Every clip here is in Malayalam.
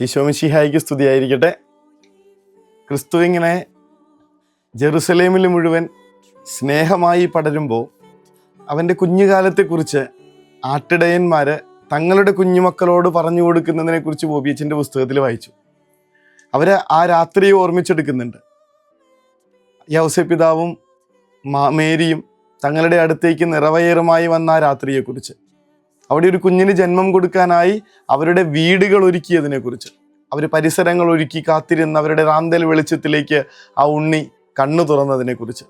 ഈശോമിഷിഹായിക്ക് സ്തുതിയായിരിക്കട്ടെ. ക്രിസ്തു ഇങ്ങനെ ജെറുസലേമിൽ മുഴുവൻ സ്നേഹമായി പടരുമ്പോൾ അവന്റെ കുഞ്ഞുകാലത്തെക്കുറിച്ച് ആട്ടിടയന്മാർ തങ്ങളുടെ കുഞ്ഞുമക്കളോട് പറഞ്ഞു കൊടുക്കുന്നതിനെക്കുറിച്ച് ബോബിയച്ചന്റെ പുസ്തകത്തിൽ വായിച്ചു. അവർ ആ രാത്രി ഓർമ്മിച്ചെടുക്കുന്നുണ്ട്. യൗസപിതാവും പിതാവും മേരിയും തങ്ങളുടെ അടുത്തേക്ക് നിറവയറുമായി വന്ന ആ രാത്രിയെക്കുറിച്ച്. അവിടെ ഒരു കുഞ്ഞിന് ജന്മം കൊടുക്കാനായി അവരുടെ വീടുകൾ ഒരുക്കിയതിനെക്കുറിച്ച്. അവർ പരിസരങ്ങൾ ഒരുക്കി കാത്തിരുന്ന് അവരുടെ റാന്തൽ വെളിച്ചത്തിലേക്ക് ആ ഉണ്ണി കണ്ണു തുറന്നതിനെക്കുറിച്ച്.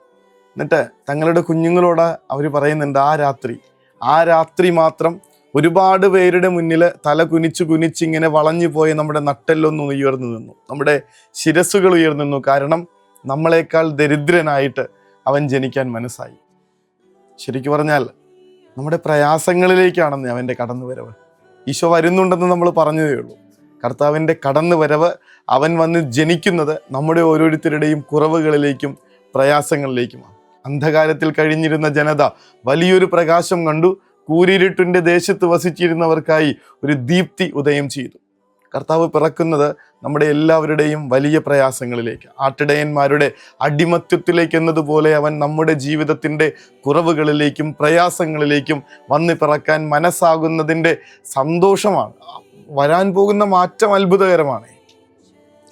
എന്നിട്ട് തങ്ങളുടെ കുഞ്ഞുങ്ങളോട് അവർ പറയുന്നുണ്ട് ആ രാത്രി ആ രാത്രി മാത്രം ഒരുപാട് പേരുടെ മുന്നിൽ തല കുനിച്ചു കുനിച്ച് ഇങ്ങനെ വളഞ്ഞു പോയ നമ്മുടെ നട്ടെല്ലൊന്ന് ഉയർന്നു നിന്നു. നമ്മുടെ ശിരസുകൾ ഉയർന്നു നിന്നു. കാരണം നമ്മളെക്കാൾ ദരിദ്രനായിട്ട് അവൻ ജനിക്കാൻ മനസ്സായി. ശരിക്കു പറഞ്ഞാൽ നമ്മുടെ പ്രയാസങ്ങളിലേക്കാണെന്ന് അവന്റെ കടന്നുവരവ്. ഈശോ വരുന്നുണ്ടെന്ന് നമ്മൾ പറഞ്ഞതേ ഉള്ളൂ. കർത്താവിന്റെ കടന്നുവരവ് അവൻ വന്ന് ജനിക്കുന്നത് നമ്മുടെ ഓരോരുത്തരുടെയും കുറവുകളിലേക്കും പ്രയാസങ്ങളിലേക്കുമാണ്. അന്ധകാരത്തിൽ കഴിഞ്ഞിരുന്ന ജനത വലിയൊരു പ്രകാശം കണ്ടു. കൂരിരുട്ടിന്റെ ദേശത്ത് വസിച്ചിരുന്നവർക്കായി ഒരു ദീപ്തി ഉദയം ചെയ്തു. കർത്താവ് പിറക്കുന്നത് നമ്മുടെ എല്ലാവരുടെയും വലിയ പ്രയാസങ്ങളിലേക്ക് ആട്ടിടയന്മാരുടെ അടിമത്വത്തിലേക്ക് എന്നതുപോലെ അവൻ നമ്മുടെ ജീവിതത്തിന്റെ കുറവുകളിലേക്കും പ്രയാസങ്ങളിലേക്കും വന്ന് പിറക്കാൻ മനസ്സാകുന്നതിന്റെ സന്തോഷമാണ്. വരാൻ പോകുന്ന മാറ്റം അത്ഭുതകരമാണ്.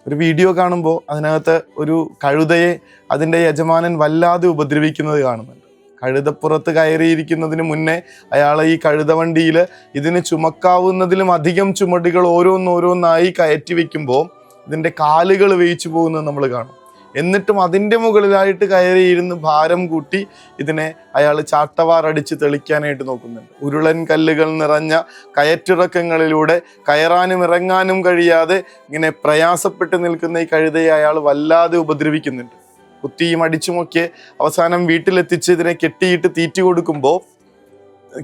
ഒരു വീഡിയോ കാണുമ്പോൾ അതിനകത്ത് ഒരു കഴുതയെ അതിന്റെ യജമാനൻ വല്ലാതെ ഉപദ്രവിക്കുന്നത് കാണുന്നുണ്ട്. കഴുതപ്പുറത്ത് കയറിയിരിക്കുന്നതിന് മുന്നേ അയാൾ ഈ കഴുതവണ്ടിയിൽ ഇതിന് ചുമക്കാവുന്നതിലും അധികം ചുമടുകൾ ഓരോന്നോരോന്നായി കയറ്റി വെക്കുമ്പോൾ ഇതിന്റെ കാലുകൾ വേയിച്ചു പോകുന്നത് നമ്മൾ കാണും. എന്നിട്ടും അതിന്റെ മുകളിലായിട്ട് കയറിയിരുന്ന് ഭാരം കൂട്ടി ഇതിനെ അയാൾ ചാട്ടവാറടിച്ച് തെളിക്കാനായിട്ട് നോക്കുന്നുണ്ട്. ഉരുളൻ കല്ലുകൾ നിറഞ്ഞ കയറ്റിറക്കങ്ങളിലൂടെ കയറാനും ഇറങ്ങാനും കഴിയാതെ ഇങ്ങനെ പ്രയാസപ്പെട്ട് നിൽക്കുന്ന ഈ കഴുതയെ അയാൾ വല്ലാതെ ഉപദ്രവിക്കുന്നുണ്ട്. കുത്തിയും അടിച്ചുമൊക്കെ അവസാനം വീട്ടിലെത്തിച്ച് ഇതിനെ കെട്ടിയിട്ട് തീറ്റി കൊടുക്കുമ്പോൾ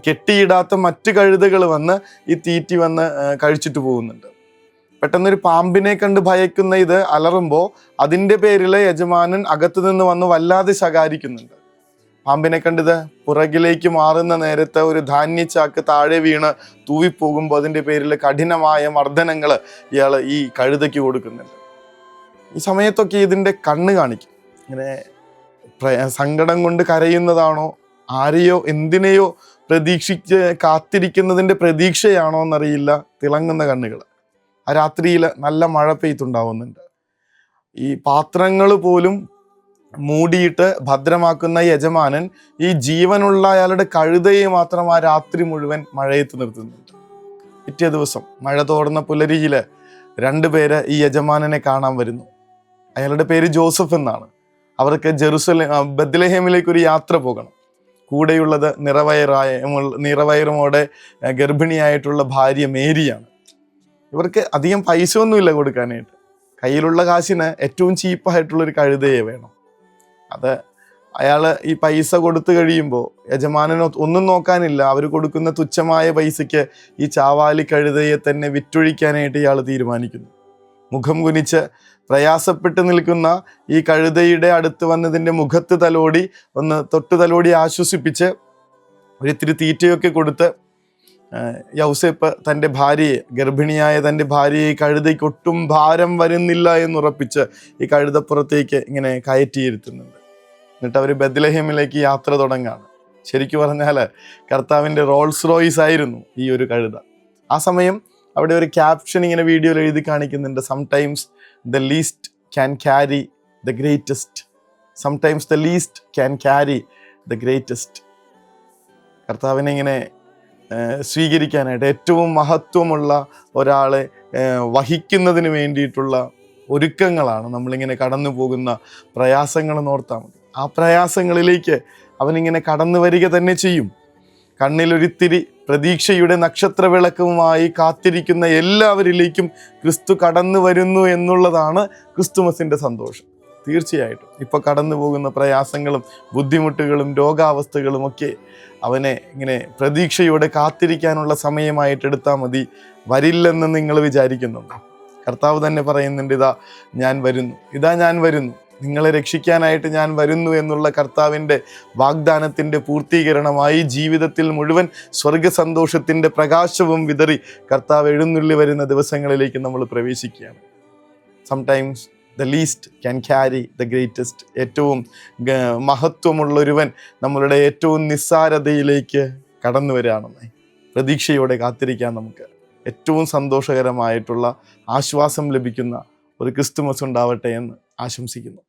കെട്ടിയിടാത്ത മറ്റ് കഴുതകൾ വന്ന് ഈ തീറ്റി വന്ന് കഴിച്ചിട്ട് പോകുന്നുണ്ട്. പെട്ടെന്നൊരു പാമ്പിനെ കണ്ട് ഭയക്കുന്ന ഇത് അലറുമ്പോൾ അതിന്റെ പേരിൽ യജമാനൻ അകത്തു നിന്ന് വന്ന് വല്ലാതെ ശകാരിക്കുന്നുണ്ട്. പാമ്പിനെ കണ്ടിത് പുറകിലേക്ക് മാറുന്ന നേരത്തെ ഒരു ധാന്യച്ചാക്ക് താഴെ വീണ് തൂവിപ്പോകുമ്പോൾ അതിന്റെ പേരിൽ കഠിനമായ മർദ്ദനങ്ങൾ ഇയാൾ ഈ കഴുതയ്ക്ക് കൊടുക്കുന്നുണ്ട്. ഈ സമയത്തൊക്കെ ഇതിന്റെ കണ്ണ് കാണിക്കും. ഇങ്ങനെ സങ്കടം കൊണ്ട് കരയുന്നതാണോ? ആരെയോ എന്തിനെയോ പ്രതീക്ഷിച്ച് കാത്തിരിക്കുന്നതിന്റെ പ്രതീക്ഷയാണോ എന്നറിയില്ല. തിളങ്ങുന്ന കണ്ണുകൾ. ആ രാത്രിയിൽ നല്ല മഴ പെയ്ത്തുണ്ടാവുന്നുണ്ട് ഈ പാത്രങ്ങൾ പോലും മൂടിയിട്ട് ഭദ്രമാക്കുന്ന യജമാനൻ ഈ ജീവനുള്ള അയാളുടെ കഴുതയെ മാത്രം ആ രാത്രി മുഴുവൻ മഴയത്ത് നിർത്തുന്നുണ്ട് പിറ്റേ ദിവസം മഴ തോർന്ന പുലരിയിൽ രണ്ടുപേരെ ഈ യജമാനനെ കാണാൻ വരുന്നു. അയാളുടെ പേര് ജോസഫ് എന്നാണ്. അവർക്ക് ജെറുസലേം ബദ്ലഹേമിലേക്കൊരു യാത്ര പോകണം. കൂടെയുള്ളത് നിറവയറായ നിറവയറുമോടെ ഗർഭിണിയായിട്ടുള്ള ഭാര്യ മേരിയാണ്. ഇവർക്ക് അധികം പൈസ ഒന്നുമില്ല കൊടുക്കാനായിട്ട്. കയ്യിലുള്ള കാശിന് ഏറ്റവും ചീപ്പായിട്ടുള്ളൊരു കഴുതയെ വേണം. അത് അയാൾ ഈ പൈസ കൊടുത്തു കഴിയുമ്പോൾ യജമാനനോ ഒന്നും നോക്കാനില്ല. അവർ കൊടുക്കുന്ന തുച്ഛമായ പൈസയ്ക്ക് ഈ ചാവാലി കഴുതയെ തന്നെ വിറ്റൊഴിക്കാനായിട്ട് ഇയാൾ തീരുമാനിക്കുന്നു. മുഖം കുനിച്ച് പ്രയാസപ്പെട്ട് നിൽക്കുന്ന ഈ കഴുതയുടെ അടുത്ത് വന്നതിന്റെ മുഖത്ത് തലോടി ഒന്ന് തൊട്ട് തലോടി ആശ്വസിപ്പിച്ച് ഒരിത്തിരി തീറ്റയൊക്കെ കൊടുത്ത് യൗസേപ്പ് തന്റെ ഭാര്യയെ ഗർഭിണിയായ തന്റെ ഭാര്യയെ ഈ കഴുതയ്ക്ക് ഒട്ടും ഭാരം വരുന്നില്ല എന്നുറപ്പിച്ച് ഈ കഴുതപ്പുറത്തേക്ക് ഇങ്ങനെ കയറ്റിയിരുത്തുന്നുണ്ട്. എന്നിട്ട് അവർ ബദ്ലഹേമിലേക്ക് യാത്ര തുടങ്ങാണ്. ശരിക്കു പറഞ്ഞാൽ കർത്താവിന്റെ റോൾസ് റോയ്സ് ആയിരുന്നു ഈ ഒരു കഴുത. ആ സമയം അവിടെ ഒരു ക്യാപ്ഷൻ ഇങ്ങനെ വീഡിയോയിൽ എഴുതി കാണിക്കുന്നുണ്ട്. Sometimes the least can carry the greatest sometimes the least can carry the greatest കർത്താവിനെ ഇങ്ങനെ സ്വീകരിക്കാനായിട്ട് ഏറ്റവും മഹത്വമുള്ള ഒരാളെ വഹിക്കുന്നതിന് വേണ്ടിയിട്ടുള്ള ഒരുക്കങ്ങളാണ് നമ്മളിങ്ങനെ കടന്നു പോകുന്ന പ്രയാസങ്ങൾ നോർത്താൽ മതി. ആ പ്രയാസങ്ങളിലേക്ക് അവനിങ്ങനെ കടന്നു വരിക തന്നെ ചെയ്യും. കണ്ണിലൊരിത്തിരി പ്രതീക്ഷയുടെ നക്ഷത്ര വിളക്കുമായി കാത്തിരിക്കുന്ന എല്ലാവരിലേക്കും ക്രിസ്തു കടന്നു വരുന്നു എന്നുള്ളതാണ് ക്രിസ്തുമസിന്റെ സന്തോഷം. തീർച്ചയായിട്ടും. ഇപ്പോൾ കടന്നു പോകുന്ന പ്രയാസങ്ങളും ബുദ്ധിമുട്ടുകളും രോഗാവസ്ഥകളും ഒക്കെ അവനെ ഇങ്ങനെ പ്രതീക്ഷയോടെ കാത്തിരിക്കാനുള്ള സമയമായിട്ട് എടുത്താൽ മതി. വരില്ലെന്ന് നിങ്ങൾ വിചാരിക്കുന്നുണ്ടോ? കർത്താവ് തന്നെ പറയുന്നുണ്ട് ഇതാ ഞാൻ വരുന്നു. ഇതാ ഞാൻ വരുന്നു. നിങ്ങളെ രക്ഷിക്കാനായിട്ട് ഞാൻ വരുന്നു എന്നുള്ള കർത്താവിന്റെ വാഗ്ദാനത്തിന്റെ പൂർത്തീകരണമായി ജീവിതത്തിൽ മുഴുവൻ സ്വർഗസന്തോഷത്തിന്റെ പ്രകാശവും വിതറി കർത്താവ് എഴുന്നള്ളി വരുന്ന ദിവസങ്ങളിലേക്ക് നമ്മൾ പ്രവേശിക്കുകയാണ്. Sometimes the least can carry the greatest ഏറ്റവും മഹത്വമുള്ള മഹത്വമുള്ളൊരുവൻ നമ്മളുടെ ഏറ്റവും നിസ്സാരതയിലേക്ക് കടന്നു വരികയാണെന്ന് പ്രതീക്ഷയോടെ കാത്തിരിക്കാൻ നമുക്ക്. ഏറ്റവും സന്തോഷകരമായിട്ടുള്ള ആശ്വാസം ലഭിക്കുന്ന ഒരു ക്രിസ്തുമസ് ഉണ്ടാവട്ടെ എന്ന് ആശംസിക്കുന്നു.